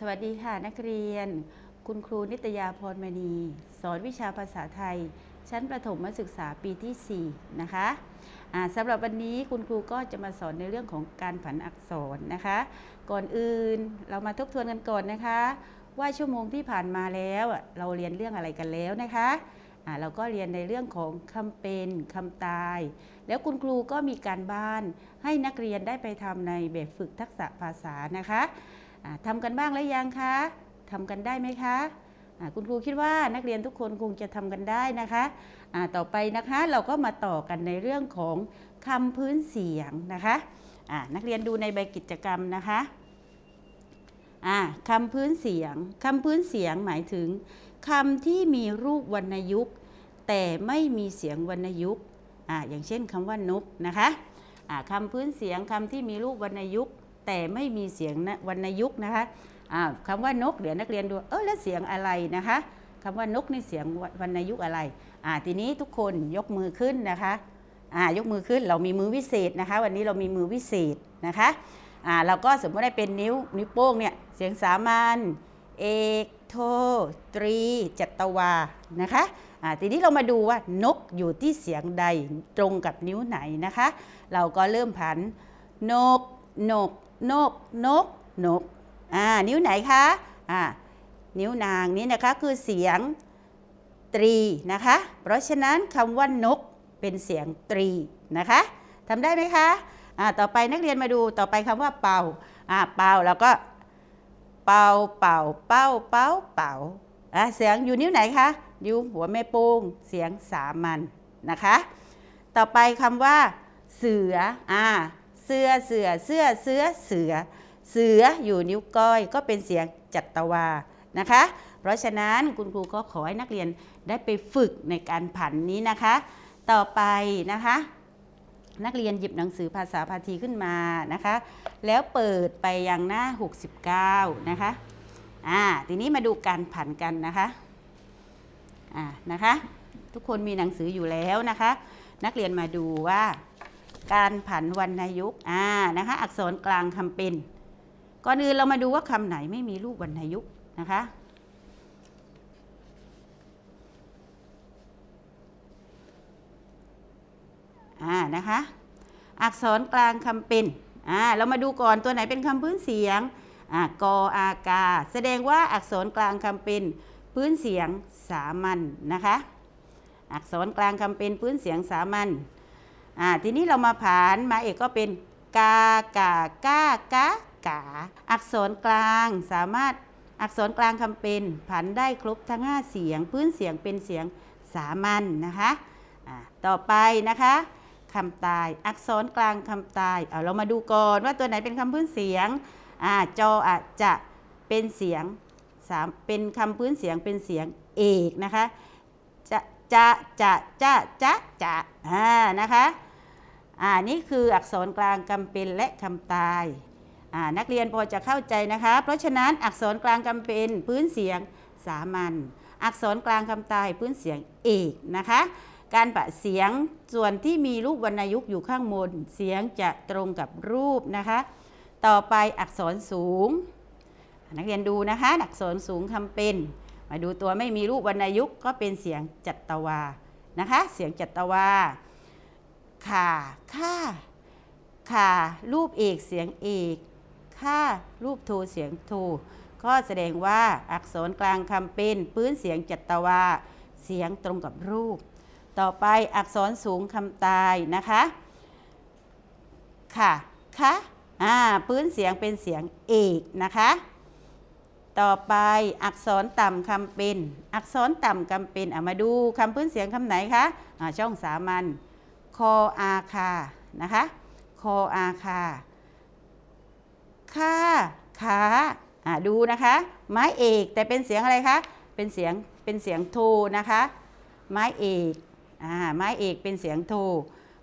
สวัสดีค่ะนักเรียน คุณครูนิตยาพรมณี สอนวิชาภาษาไทย ชั้นประถมศึกษาปีที่ 4 นะคะสำหรับวันนี้คุณครูก็จะมาสอนในเรื่องของการผันอักษรนะคะ ก่อนอื่นเรามาทบทวนกันก่อนนะคะ ว่าชั่วโมงที่ผ่านมาแล้วเราเรียนเรื่องอะไรกันแล้วนะคะอ่าเราก็เรียนในเรื่องของคำเป็นคำตาย แล้วคุณครูก็มีการบ้านให้นักเรียนได้ไปทำในแบบฝึกทักษะภาษานะคะ ทำกันบ้างแล้วยังคะทำกันได้ไหมคะคุณครูคิดว่านักเรียนทุกคนคงจะทำกันได้นะคะอ่าต่อไปนะคะเราก็มาต่อกันในเรื่องของคำพื้นเสียงนะคะอ่านักเรียนดูในใบกิจกรรมนะคะอ่าคำพื้นเสียงคำพื้นเสียงหมายถึงคำที่มีรูปวรรณยุกต์แต่ไม่มีเสียงวรรณยุกต์ออย่างเช่นคำว่านกนะคะอ่าคำพื้นเสียงคำที่มีรูปวรรณยุกต์ แต่ไม่มีเสียงนะวรรณยุกต์นะคะอ่าคำว่านกเดี๋ยวนักเรียนดูเออแล้วเสียงอะไรนะคะคำว่านกในเสียงวรรณยุกต์อะไรอ่าทีนี้ทุกคนยกมือขึ้นนะคะอ่ายกมือขึ้นเรามีมือวิเศษนะคะ วันนี้เรามีมือวิเศษนะคะอ่าเราก็สมมติได้เป็นนิ้วนิ้วโป้งเนี่ยเสียงสามัญเอกโทตรีจัตวานะคะอ่าทีนี้เรามาดูว่านกอยู่ที่เสียงใดตรงกับนิ้วไหนนะคะ เราก็เริ่มผันนกนก นก นก นก อ่า นิ้วไหนคะ อ่า นิ้วนางนี้นะคะคือเสียงตรีนะคะ เพราะฉะนั้นคำว่านกเป็นเสียงตรีนะคะทำได้ไหมคะ อ่า ต่อไปนักเรียนมาดู ต่อไปคำว่าเป่า อ่า เป่าแล้วก็เป่า เป่า เป้า เป้า เป่า อะเสียงอยู่นิ้วไหนคะ นิ้วหัวแม่โป้ง เสียงสามัญนะคะ ต่อไปคำว่า เสือ อ่า เสือเสือเสือเสือเสือเสืออยู่นิ้วก้อยก็เป็นเสียงจัตวานะคะ เพราะฉะนั้นคุณครูก็ขอให้นักเรียนได้ไปฝึกในการผันนี้นะคะ ต่อไปนะคะ นักเรียนหยิบหนังสือภาษาพาทีขึ้นมานะคะ แล้วเปิดไปยังหน้า 69 นะคะอ่าทีนี้มาดูการผันกันนะคะอ่านะคะ ทุกคนมีหนังสืออยู่แล้วนะคะ นักเรียนมาดูว่า การผันวรรณยุกต์อ่านะคะอักษรกลางคำเป็น ก่อนอื่นเรามาดูว่าคำไหนไม่มีรูปวรรณยุกต์นะคะอ่านะคะอักษรกลางคำเป็นอ่าเรามาดูก่อนตัวไหนเป็นคำพื้นเสียงอ่ากออากา แสดงว่าอักษรกลางคำเป็นพื้นเสียงสามัญนนะคะ อักษรกลางคำเป็นพื้นเสียงสามัญ อ่าทีนี้เรามาผานมาเอกก็เป็นกากากากากา อักษรกลางสามารถอักษรกลางคำเป็นผันได้ครบทั้ง 5 เสียง พื้นเสียงเป็นเสียงสามัญนนะคะอ่าต่อไปนะคะคำตายอักษรกลางคำตายเอาเรามาดูก่อนว่าตัวไหนเป็นคำพื้นเสียงอ่าจออะจะเป็นเสียงสามเป็นคำพื้นเสียงเป็นเสียงเอกนะคะจะจะจะจะจะจะอ่านะคะ อ่านี่คืออักษรกลางคำเป็นและคำตายอ่านักเรียนพอจะเข้าใจนะคะ เพราะฉะนั้นอักษรกลางคำเป็นพื้นเสียงสามัญอักษรกลางคำตายพื้นเสียงเอกนะคะ การปะเสียงส่วนที่มีรูปวรรณยุกต์อยู่ข้างบนเสียงจะตรงกับรูปนะคะ ต่อไปอักษรสูง นักเรียนดูนะคะ อักษรสูงคำเป็น มาดูตัวไม่มีรูปวรรณยุกต์ก็เป็นเสียงจัตวานะคะ เสียงจัตวา ข่าค่าข่ารูปเอกเสียงเอก ค่ารูปโทเสียงโทก็แสดงว่าอักษรกลางคำเป็นพื้นเสียงจัตวา เสียงตรงกับรูป ต่อไปอักษรสูงคำตายนะคะ ค่ะ ค่ะ อ่า พื้นเสียงเป็นเสียงเอกนะคะ ต่อไปอักษรต่ำคำเป็น อักษรต่ำคำเป็นเอะมาดูคำพื้นเสียงคำไหนคะอ่าช่องสามัญ คออาคานะคะคออาคาค่าขาอ่าดูนะคะ ไม้เอกแต่เป็นเสียงอะไรคะเป็นเสียงเป็นเสียงโทนะคะ ไม้เอกอ่าไม้เอกเป็นเสียงโท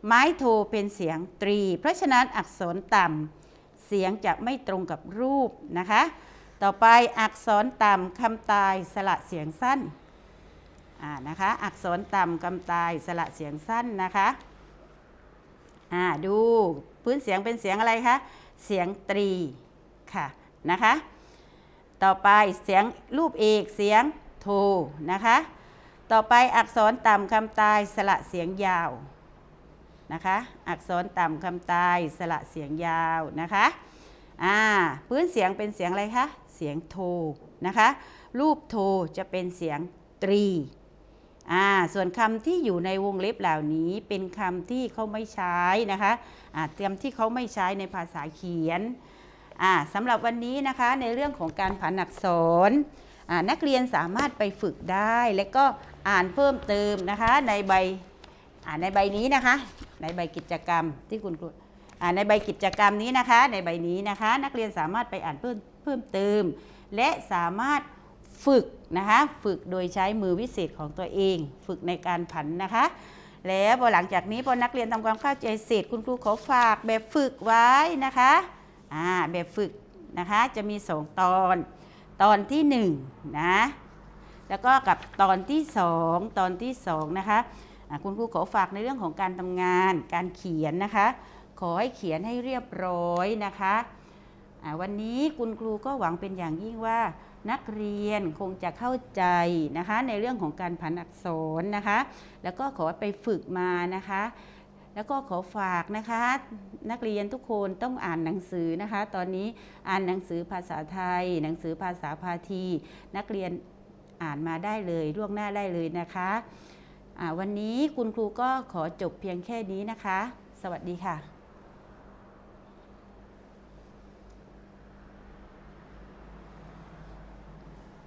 ไม้โทเป็นเสียงตรี เพราะฉะนั้นอักษรต่ำเสียงจะไม่ตรงกับรูปนะคะ ต่อไปอักษรต่ำคำตายสละเสียงสั้นอ่านะคะ อักษรต่ำคำตายสละเสียงสั้นนะคะ อ่าดูพื้นเสียงเป็นเสียงอะไรคะ เสียงตรีค่ะนะคะ ต่อไปเสียงรูปเอกเสียงโทนะคะ ต่อไปอักษรต่ำคำตายสระเสียงยาวนะคะ อักษรต่ำคำตายสระเสียงยาวนะคะอ่าพื้นเสียงเป็นเสียงอะไรคะ เสียงโทนะคะ รูปโทจะเป็นเสียงตรี อ่าส่วนคำที่อยู่ในวงเล็บเหล่านี้เป็นคำที่เขาไม่ใช้นะคะอ่าเตรียมที่เขาไม่ใช้ในภาษาเขียนอ่าสำหรับวันนี้นะคะในเรื่องของการผันอักษรอ่านักเรียนสามารถไปฝึกได้ และก็อ่านเพิ่มเติมนะคะในใบอ่าในใบนี้นะคะ ในใบกิจกรรมที่คุณครูอ่าในใบกิจกรรมนี้นะคะ ในใบนี้นะคะ นักเรียนสามารถไปอ่านเพิ่มเพิ่มเติม และสามารถ ฝึกนะคะฝึกโดยใช้มือวิเศษของตัวเอง ฝึกในการผันนะคะ แล้วพอหลังจากนี้พอนักเรียนทำความเข้าใจเสร็จคุณครูขอฝากแบบฝึกไว้นะคะอ่าแบบฝึกนะคะจะมีสองตอนตอนที่หนึ่งนะแล้วก็กับตอนที่สองตอนที่สองนะคะคุณครูขอฝากในเรื่องของการทำงาน การเขียนนะคะ ขอให้เขียนให้เรียบร้อยนะคะวันนี้คุณครูก็หวังเป็นอย่างยิ่งว่า นักเรียนคงจะเข้าใจนะคะในเรื่องของการผันอักษรนะคะ แล้วก็ขอไปฝึกมานะคะ แล้วก็ขอฝากนะคะ นักเรียนทุกคนต้องอ่านหนังสือนะคะ ตอนนี้อ่านหนังสือภาษาไทย หนังสือภาษาพาทีนักเรียนอ่านมาได้เลยล่วงหน้าได้เลยนะคะวันนี้คุณครูก็ขอจบเพียงแค่นี้นะคะ สวัสดีค่ะ